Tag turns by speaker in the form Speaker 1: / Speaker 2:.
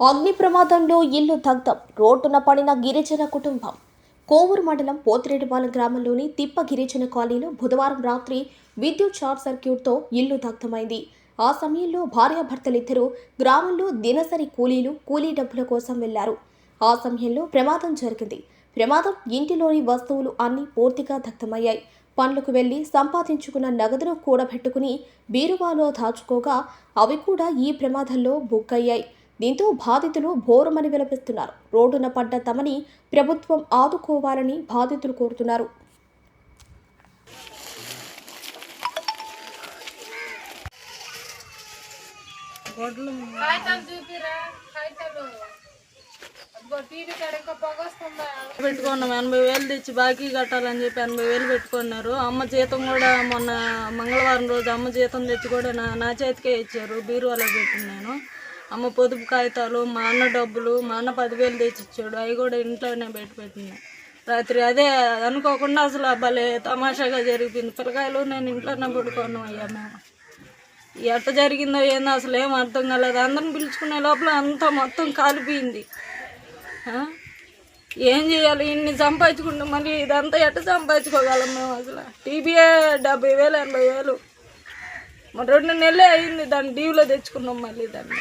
Speaker 1: అగ్ని ప్రమాదంలో ఇల్లు దగ్ధం. రోడ్డున పడిన గిరిజన కుటుంబం. కోవూరు మండలం పోతిరెడ్డిపాలెం గ్రామంలోని తిప్ప గిరిజన కాలనీలో బుధవారం రాత్రి విద్యుత్ షార్ట్ సర్క్యూట్తో ఇల్లు దగ్ధమైంది. ఆ సమయంలో భార్యాభర్తలిద్దరూ గ్రామంలో దినసరి కూలీలు కూలీ డబ్బుల కోసం వెళ్ళారు. ఆ సమయంలో ప్రమాదం జరిగింది. ప్రమాదం ఇంటిలోని వస్తువులు అన్నీ పూర్తిగా దగ్ధమయ్యాయి. పనులకు వెళ్ళి సంపాదించుకున్న నగదును కూడబెట్టుకుని బీరువాలో దాచుకోగా అవి కూడా ఈ ప్రమాదంలో బుక్కయ్యాయి దీంతో బాధితులు బోరుమని విలపిస్తున్నారు. రోడ్డున పడ్డ తమని ప్రభుత్వం ఆదుకోవాలని బాధితులు కోరుతున్నారు.
Speaker 2: పెట్టుకున్నాం. ఎనభై వేలు తెచ్చి బాకీ కట్టాలని చెప్పి ఎనభై వేలు పెట్టుకున్నారు. అమ్మ జీతం కూడా మొన్న మంగళవారం రోజు అమ్మ జీతం తెచ్చి కూడా నా నా చేతికే ఇచ్చారు. బీరువాలో పెట్టిన నేను. అమ్మ పొదుపు కాగితాలు మా అన్న డబ్బులు మా అన్న పదివేలు తెచ్చి ఇచ్చాడు అవి కూడా ఇంట్లోనే పెట్టి పెట్టినా. రాత్రి అదే అనుకోకుండా అసలు భలే తమాషాగా జరిగింది. పిల్లకాయలు నేను ఇంట్లోనే పడుకోను అయ్యా మేము ఎట్ట జరిగిందో ఏందో అసలు ఏం అర్థం కాలేదు. అందరిని పిలుచుకునే లోపల అంతా మొత్తం కాలిపోయింది. ఏం చేయాలి? ఇన్ని సంపాదించుకుంటే మళ్ళీ ఇదంతా ఎట్ట సంపాదించుకోగలం మేము అసలు? టీబీఏ డెబ్బై వేలు ఎనభై వేలు. మరి రెండు నెలలే అయింది దాన్ని టీవీలో తెచ్చుకున్నాం మళ్ళీ దాన్ని.